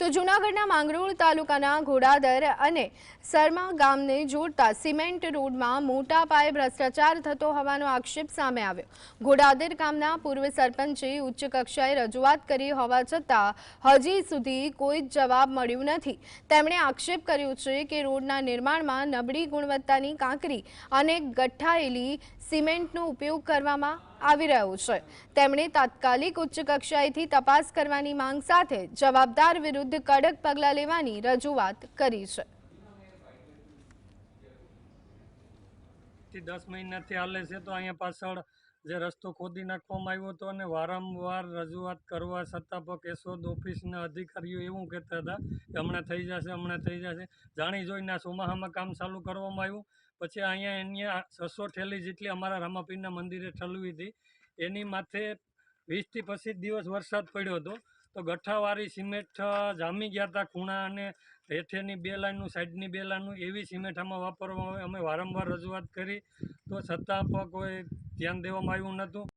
તો જૂનાગઢના માંગરોળ તાલુકાના ઘોડાદર અને સરમા ગામને જોડતા સિમેન્ટ રોડમાં મોટા પાયે ભ્રષ્ટાચાર થતો હોવાનો આક્ષેપ સામે આવ્યો. ઘોડાદર ગામના પૂર્વ સરપંચે ઉચ્ચ કક્ષાએ રજૂઆત કરી હોવા છતાં હજી સુધી કોઈ જ જવાબ મળ્યું નથી. તેમણે આક્ષેપ કર્યો છે કે રોડના નિર્માણમાં નબળી ગુણવત્તાની કાંકરી અને ગઠ્ઠાયેલી સિમેન્ટનો ઉપયોગ કરવામાં આવી રહ્યો છે. તેમણે તાત્કાલિક ઉચ્ચ કક્ષાએથી તપાસ કરવાની માંગ સાથે જવાબદાર વિરુદ્ધ કડક પગલાં લેવાની રજૂઆત કરી છે. દસ મહિનાથી હાલે છે તો અહીંયા પાછળ જે રસ્તો ખોદી નાખવામાં આવ્યો હતો અને વારંવાર રજૂઆત કરવા છતાં પણ કેશોદ ઓફિસના અધિકારીઓ એવું કહેતા હતા કે હમણાં થઈ જશે, હમણાં થઈ જશે. જાણી જોઈને આ ચોમાહામાં કામ ચાલુ કરવામાં આવ્યું. પછી અહીંયા અહીંયા છસો ઠેલી જેટલી અમારા રામાપીરના મંદિરે ઠલવી હતી, એની માથે વીસથી પચીસ દિવસ વરસાદ પડ્યો હતો. તો ગઠ્ઠાવાળી સિમેન્ટ જામી ગયા હતા ખૂણા અને હેઠેની બે લાઇનનું સાઈડની બે લાઇનનું એવી સિમેન્ટ આમાં વાપરવામાં આવે. અમે વારંવાર રજૂઆત કરી. તો છતાં પણ કોઈ ધ્યાન દેવામાં આવ્યું નહોતું.